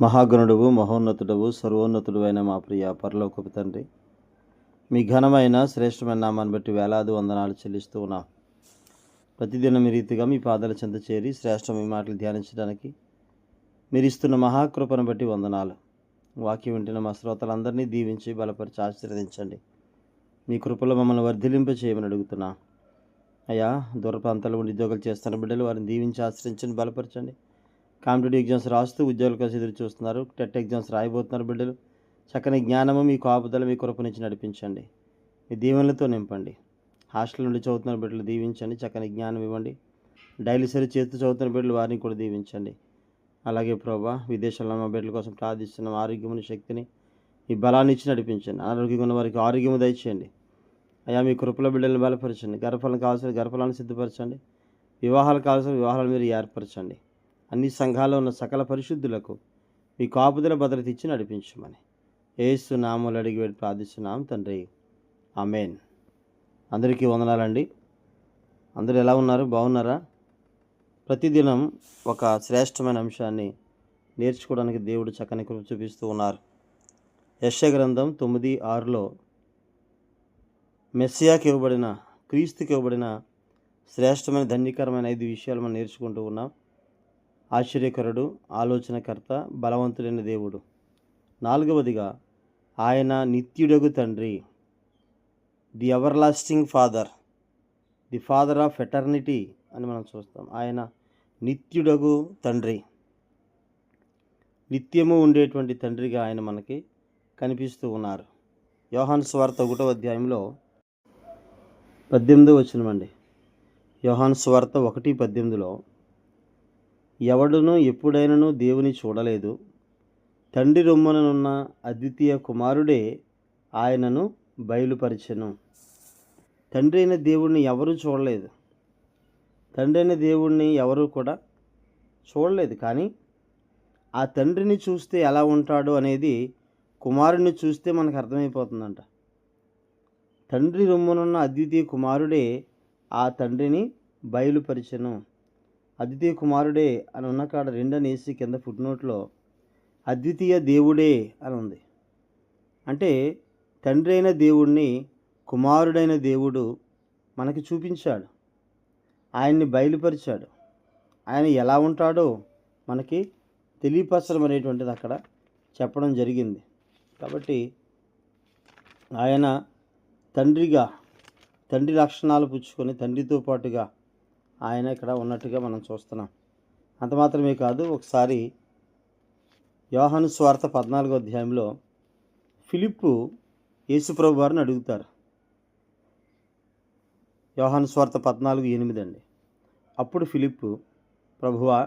మహాగణుడువు మహోన్నతుడవు సర్వోన్నతుడు అయిన మా ప్రియ పరలోకపు తండ్రి మీ ఘనమైన శ్రేష్టమైన నామాన్ని బట్టి వేలాది వందనాలు చెల్లిస్తూ ఉన్నాం. ప్రతిదినం మీ రీతిగా మీ పాదాల చెంత చేరి శ్రేష్టం మీ మాటలు ధ్యానించడానికి మీరు ఇస్తున్న మహాకృపను బట్టి వందనాలు. వాక్యం వింటున్న మా శ్రోతలందరినీ దీవించి బలపరిచి ఆశీర్వదించండి. మీ కృపలో మమ్మల్ని వర్ధిలింప చేయమని అడుగుతున్నా. అయ్యా దూర ప్రాంతాల్లో ఉండి ఉద్యోగాలు చేస్తున్న బిడ్డలు వారిని దీవించి ఆశ్రయించండి బలపరచండి. కాంపిటేటివ్ ఎగ్జామ్స్ రాస్తూ ఉద్యోగాల కోసం ఎదురు చూస్తున్నారు. టెట్ ఎగ్జామ్స్ రాయబోతున్నారు బిడ్డలు. చక్కని జ్ఞానము మీ కాపుదల మీ కృపనిచ్చి నడిపించండి. మీ దీవెనలతో నింపండి. హాస్టల్ నుండి చదువుతున్న బిడ్డలు దీవించండి. చక్కని జ్ఞానం ఇవ్వండి. డైలీ సరి చేస్తూ చదువుతున్న బిడ్డలు వారిని కూడా దీవించండి. అలాగే ప్రభా విదేశాల్లో మా బిడ్డల కోసం ప్రార్థిస్తున్నాం. ఆరోగ్యముని శక్తిని ఈ బలాన్ని ఇచ్చి నడిపించండి. అనారోగ్యంగా ఉన్న వారికి ఆరోగ్యము దయచేయండి. అయ్యా మీ కృపల బిడ్డలను బలపరచండి. గర్భాలను కావాల్సిన గర్భాలను సిద్ధపరచండి. వివాహాలు కావాల్సిన వివాహాలు మీరు ఏర్పరచండి. అన్ని సంఘాల్లో ఉన్న సకల పరిశుద్ధులకు మీ కాపుదల భద్రత ఇచ్చి నడిపించమని. ఏసు నామలు అడిగి వెళ్ళి ప్రార్థిస్తున్నాం తండ్రి. ఆమెన్. అందరికీ వందనాలండి. అందరూ ఎలా ఉన్నారు? బాగున్నారా? ప్రతిదినం ఒక శ్రేష్టమైన అంశాన్ని నేర్చుకోవడానికి దేవుడు చక్కని కృప చూపిస్తూ ఉన్నారు. యశ గ్రంథం తొమ్మిది ఆరులో మెస్సియాకి ఇవ్వబడిన క్రీస్తుకి ఇవ్వబడిన శ్రేష్టమైన ధన్యకరమైన ఐదు విషయాలు మనం నేర్చుకుంటూ ఉన్నాం. ఆశ్చర్యకరుడు ఆలోచనకర్త బలవంతుడైన దేవుడు. నాలుగవదిగా ఆయన నిత్యుడగు తండ్రి the everlasting father the father of eternity అని మనం చూస్తాం. ఆయన నిత్యుడగు తండ్రి. నిత్యము ఉండేటువంటి తండ్రిగా ఆయన మనకి కనిపిస్తూ ఉన్నారు. యోహాన్ స్వార్త ఒకటో అధ్యాయంలో పద్దెనిమిదో వచ్చినమండి యోహాన్ స్వార్త ఒకటి పద్దెనిమిదిలో ఎవడును ఎప్పుడైనను దేవుని చూడలేదు. తండ్రి రొమ్మననున్న అద్వితీయ కుమారుడే ఆయనను బయలుపరిచెను. తండ్రి అయిన దేవుణ్ణి ఎవరూ చూడలేదు. తండ్రి అయిన దేవుణ్ణి ఎవరూ కూడా చూడలేదు. కానీ ఆ తండ్రిని చూస్తే ఎలా ఉంటాడు అనేది కుమారుడిని చూస్తే మనకు అర్థమైపోతుందంట. తండ్రి రొమ్మునున్న అద్వితీయ కుమారుడే ఆ తండ్రిని బయలుపరిచెను. అద్వితీయ కుమారుడే అని ఉన్న కాడ రెండనేసి కింద ఫుట్నోట్లో అద్వితీయ దేవుడే అని ఉంది. అంటే తండ్రి అయిన దేవుడిని కుమారుడైన దేవుడు మనకి చూపించాడు. ఆయన్ని బయలుపరిచాడు. ఆయన ఎలా ఉంటాడో మనకి తెలియపరచడం అనేటువంటిది అక్కడ చెప్పడం జరిగింది. కాబట్టి ఆయన తండ్రిగా తండ్రి లక్షణాలు పుచ్చుకొని తండ్రితో పాటుగా ఆయన ఇక్కడ ఉన్నట్టుగా మనం చూస్తున్నాం. అంత మాత్రమే కాదు ఒకసారి యోహాను స్వార్థ పద్నాలుగో అధ్యాయంలో ఫిలిప్పు యేసుప్రభు వారిని అడుగుతారు. యోహాను స్వార్థ పద్నాలుగు ఎనిమిది అండి. అప్పుడు ఫిలిప్పు ప్రభువా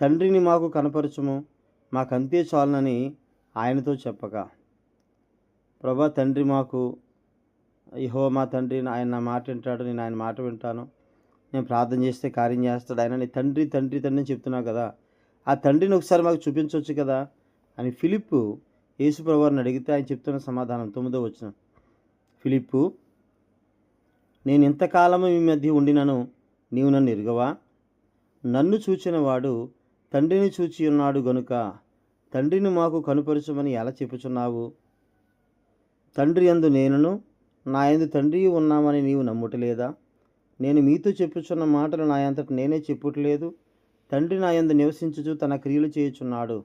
తండ్రిని మాకు కనపరచము మాకంతే చాలనని ఆయనతో చెప్పక ప్రభా తండ్రి మాకు ఇహో మా తండ్రి ఆయన నా మాట వింటాడు నేను ఆయన మాట వింటాను. నేను ప్రార్థన చేస్తే కార్యం చేస్తాడు. ఆయన నీ తండ్రి తండ్రి తండ్రి అని చెప్తున్నావు కదా. ఆ తండ్రిని ఒకసారి మాకు చూపించవచ్చు కదా? అని ఫిలిప్పు యేసుప్రభుని అడిగితే ఆయన చెప్తున్న సమాధానం తొమ్మిదో వచ్చిన ఫిలిప్పు నేను ఇంతకాలము మీ మధ్య ఉండినను నీవు నన్ను ఎరుగవా? నన్ను చూచిన వాడు తండ్రిని చూచి ఉన్నాడు గనుక తండ్రిని మాకు కనుపరచమని ఎలా చెప్పుచున్నావు? తండ్రి అందు నేనును నా ఎందు తండ్రి ఉన్నామని నీవు నమ్ముటలేదా? నేను మీతో చెప్పుచున్న మాటలు నా అంతట నేనే చెప్పుటలేదు. తండ్రి నా యందు నివసించుచు తన క్రియలు చేయుచున్నాడు.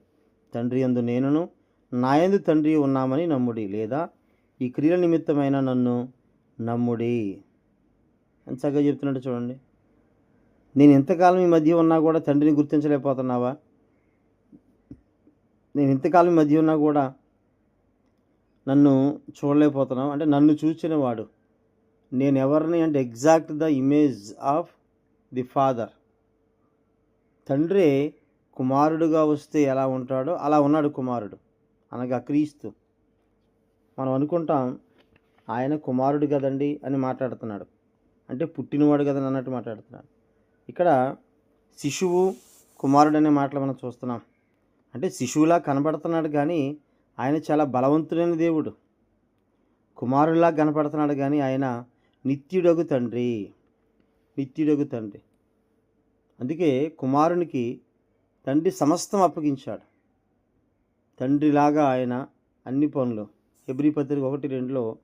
తండ్రి యందు నేనును నాయందు తండ్రి ఉన్నామని నమ్ముడి లేదా? ఈ క్రియల నిమిత్తమైన నన్ను నమ్ముడి. అని చక్కగా చెప్తున్నట్టు చూడండి. నేను ఎంతకాలం ఈ మధ్య ఉన్నా కూడా తండ్రిని గుర్తించలేకపోతున్నావా? నేను ఇంతకాలం ఈ మధ్య ఉన్నా కూడా నన్ను చూడలేకపోతున్నావు? అంటే నన్ను చూచినవాడు. నేను ఎవరిని అంటే exact the image of the father తండ్రి కుమారుడుగా వస్తే ఎలా ఉంటాడో అలా ఉన్నాడు కుమారుడు. అనగా క్రీస్తు. మనం అనుకుంటాం ఆయన కుమారుడు కదండి అని మాట్లాడుతున్నాడు. అంటే పుట్టినవాడు కదని అన్నట్టు మాట్లాడుతున్నాడు. ఇక్కడ శిశువు కుమారుడు అనే మాటలు మనం చూస్తున్నాం. అంటే శిశువులా కనబడుతున్నాడు కానీ ఆయన చాలా బలవంతుడైన దేవుడు. కుమారుడిలా కనపడుతున్నాడు కానీ ఆయన నిత్యుడగు తండ్రి నిత్యుడగు తండ్రి. అందుకే కుమారునికి తండ్రి సమస్తం అప్పగించాడు. తండ్రిలాగా ఆయన అన్ని పనులు. ఎబ్రి పత్రిక ఒకటి రెండులో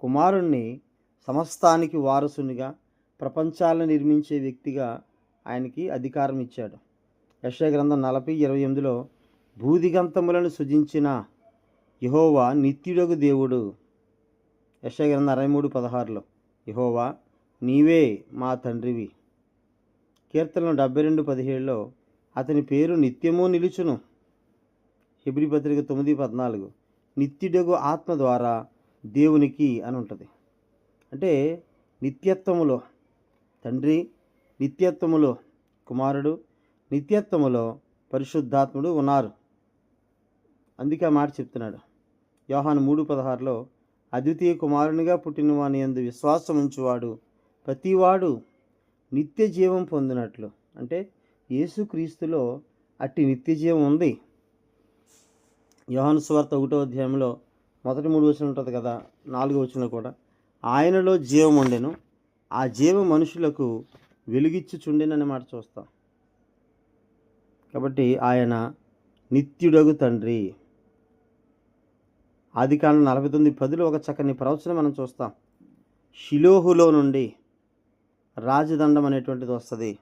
కుమారుణ్ణి సమస్తానికి వారసునిగా ప్రపంచాలను నిర్మించే వ్యక్తిగా ఆయనకి అధికారం ఇచ్చాడు. యశగ్రంథం నలభై ఇరవై ఎనిమిదిలో భూదిగంతములను సృజించిన యహోవా నిత్యుడగు దేవుడు యశగ్రంథం అరవై మూడు పదహారులో. యహోవా నీవే మా తండ్రివి. కీర్తనలు డెబ్బై రెండు పదిహేడులో అతని పేరు నిత్యము నిలుచును. హిబ్రి పత్రిక తొమ్మిది పద్నాలుగు. నిత్యుడగు ఆత్మ ద్వారా దేవునికి అని ఉంటుంది. అంటే నిత్యత్వములో తండ్రి నిత్యత్వములో కుమారుడు నిత్యత్వములో పరిశుద్ధాత్ముడు ఉన్నారు. అందుకే ఆ మాట చెప్తున్నాడు. యోహాను మూడు పదహారులో అద్వితీయ కుమారునిగా పుట్టిన వాని ఎందు విశ్వాసం ఉంచువాడు ప్రతివాడు నిత్య జీవం పొందినట్లు. అంటే యేసుక్రీస్తులో అట్టి నిత్య జీవం ఉంది. యోహాను స్వార్త ఒకటో అధ్యాయంలో మొదటి మూడు వచనం ఉంటుంది కదా నాలుగో వచనం కూడా ఆయనలో జీవం ఉండెను ఆ జీవం మనుషులకు వెలుగిచ్చుచుండెనని మాట చూస్తాం. కాబట్టి ఆయన నిత్యుడగు తండ్రి. ఆది కాలం నలభై తొమ్మిది పదిలో ఒక చక్కని ప్రవచనం మనం చూస్తాం. షిలోహులో నుండి రాజదండం అనేటువంటిది వస్తుంది.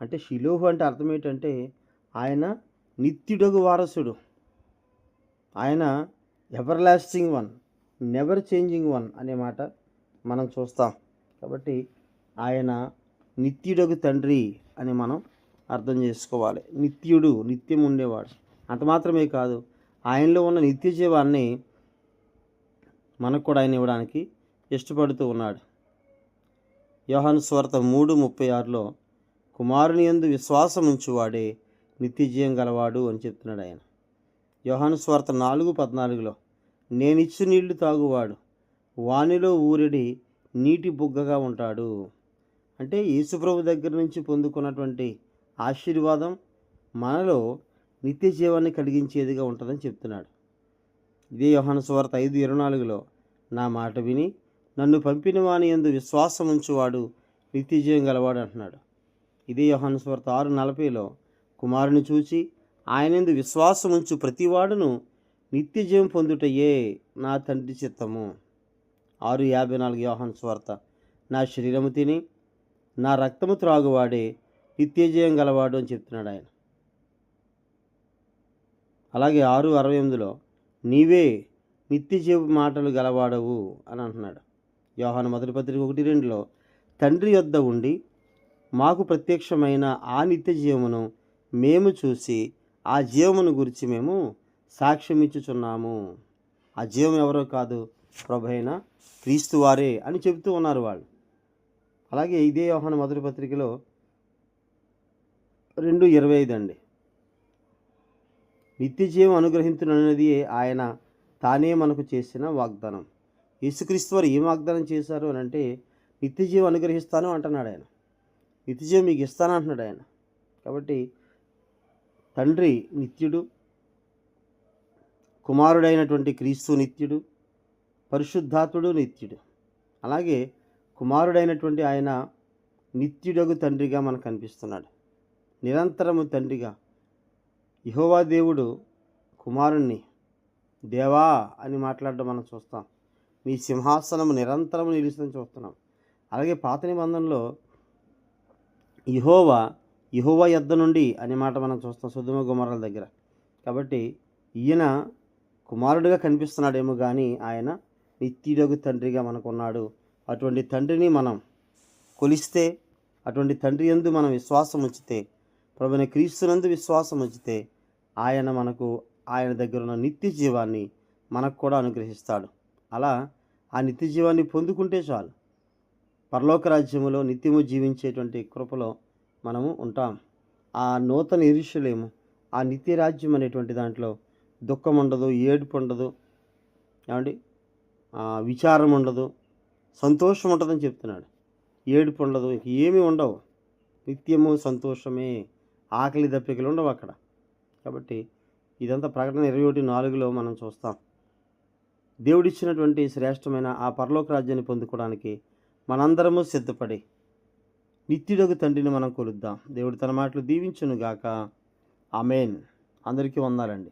అంటే షిలోహు అంటే అర్థం ఏంటంటే ఆయన నిత్యుడగు వారసుడు. ఆయన everlasting one never changing one అనే మాట మనం చూస్తాం. కాబట్టి ఆయన నిత్యుడగు తండ్రి అని మనం అర్థం చేసుకోవాలి. నిత్యుడు నిత్యం ఉండేవాడు. అంత మాత్రమే కాదు ఆయనలో ఉన్న నిత్య జీవాన్ని మనకు కూడా ఆయన ఇవ్వడానికి ఇష్టపడుతూ ఉన్నాడు. యోహాను స్వార్త మూడు ముప్పై ఆరులో కుమారుని యందు విశ్వాసం ఉంచువాడే నిత్య గలవాడు అని చెప్తున్నాడు ఆయన. యోహాను స్వార్త నాలుగు పద్నాలుగులో నేనిచ్చు నీళ్ళు తాగువాడు వానిలో ఊరిడి నీటి బుగ్గగా ఉంటాడు. అంటే యేసుప్రభు దగ్గర నుంచి పొందుకున్నటువంటి ఆశీర్వాదం మనలో నిత్య జీవాన్ని కలిగించేదిగా ఉంటుందని చెప్తున్నాడు. ఇదే యోహాను సువార్త ఐదు ఇరవై నాలుగులో నా మాట విని నన్ను పంపిన వాని ఎందు విశ్వాసం ఉంచువాడు నిత్య జీవం గలవాడు అంటున్నాడు. ఇదే యోహాను సువార్త ఆరు నలభైలో కుమారుని చూచి ఆయనందు విశ్వాసం ఉంచు ప్రతివాడును నిత్య జీవం పొందుటయే నా తండ్రి చిత్తము. ఆరు యాభై నాలుగు యోహాను స్వార్త నా శరీరము తిని నా రక్తము త్రాగువాడే నిత్యజయం గలవాడు అని చెప్తున్నాడు ఆయన. అలాగే ఆరు అరవై ఎనిమిదిలో నీవే నిత్యజీవ మాటలు గలవాడవు అని అంటున్నాడు. యోహాను మొదటి పత్రిక ఒకటి రెండులో తండ్రి యొద్ద ఉండి మాకు ప్రత్యక్షమైన ఆ నిత్య జీవమును మేము చూసి ఆ జీవమును గురించి మేము సాక్ష్యం ఇచ్చుచున్నాము ఆ జీవం ఎవరో కాదు ప్రభైన అయిన క్రీస్తు వారే అని చెబుతూ ఉన్నారు వాళ్ళు. అలాగే ఇదే యోహాను మొదటి పత్రికలో రెండు ఇరవై ఐదు అండి. నిత్యజీవం అనుగ్రహించునన్నది ఆయన తానే మనకు చేసిన వాగ్దానం. యేసుక్రీస్తు వారు ఏం వాగ్దానం చేశారు అని అంటే నిత్యజీవం అనుగ్రహిస్తాను అంటున్నాడు ఆయన. నిత్యజీవం మీకు ఇస్తాను అంటున్నాడు ఆయన. కాబట్టి తండ్రి నిత్యుడు కుమారుడైనటువంటి క్రీస్తు నిత్యుడు పరిశుద్ధాత్ముడు నిత్యుడు. అలాగే కుమారుడైనటువంటి ఆయన నిత్యుడగు తండ్రిగా మనకు కనిపిస్తున్నాడు. నిరంతరము తండ్రిగా యహోవా దేవుడు కుమారుణ్ణి. దేవా అని మాట్లాడడం మనం చూస్తాం. మీ సింహాసనం నిరంతరం నిలుస్తుందని చూస్తున్నాం. అలాగే పాత నిబంధనలో యహోవా యహోవా యొద్ద నుండి అనే మాట మనం చూస్తాం సుధుమ గుమరాల దగ్గర. కాబట్టి ఈయన కుమారుడిగా కనిపిస్తున్నాడేమో కానీ ఆయన నిత్యుడగు తండ్రిగా మనకున్నాడు. అటువంటి తండ్రిని మనం కొలిస్తే అటువంటి తండ్రి ఎందు మనం విశ్వాసం ఉంచితే ప్రభుని క్రీస్తునందు విశ్వాసం ఉంచితే ఆయన మనకు ఆయన దగ్గర ఉన్న నిత్య జీవాన్ని మనకు కూడా అనుగ్రహిస్తాడు. అలా ఆ నిత్య జీవాన్ని పొందుకుంటే చాలు. పరలోక రాజ్యములో నిత్యము జీవించేటువంటి కృపలో మనము ఉంటాం. ఆ నూతన ఇరుషులేము ఆ నిత్య రాజ్యం అనేటువంటి దాంట్లో దుఃఖం ఉండదు ఏడుపు ఉండదు ఏమండి? విచారం ఉండదు సంతోషం ఉంటుందని చెప్తున్నాడు. ఏడుపు ఉండదు ఏమీ ఉండవు. నిత్యము సంతోషమే ఆకలి దప్పికలు ఉండవు అక్కడ. కాబట్టి ఇదంతా ప్రకటన ఇరవై ఒకటి నాలుగులో మనం చూస్తాం. దేవుడిచ్చినటువంటి శ్రేష్టమైన ఆ పరలోక రాజ్యాన్ని పొందుకోవడానికి మనందరము సిద్ధపడి నిత్యుడకు తండ్రిని మనం కొలుద్దాం. దేవుడు తన మాటలు దీవించును గాక ఆమెన్. అందరికీ వందాలండి.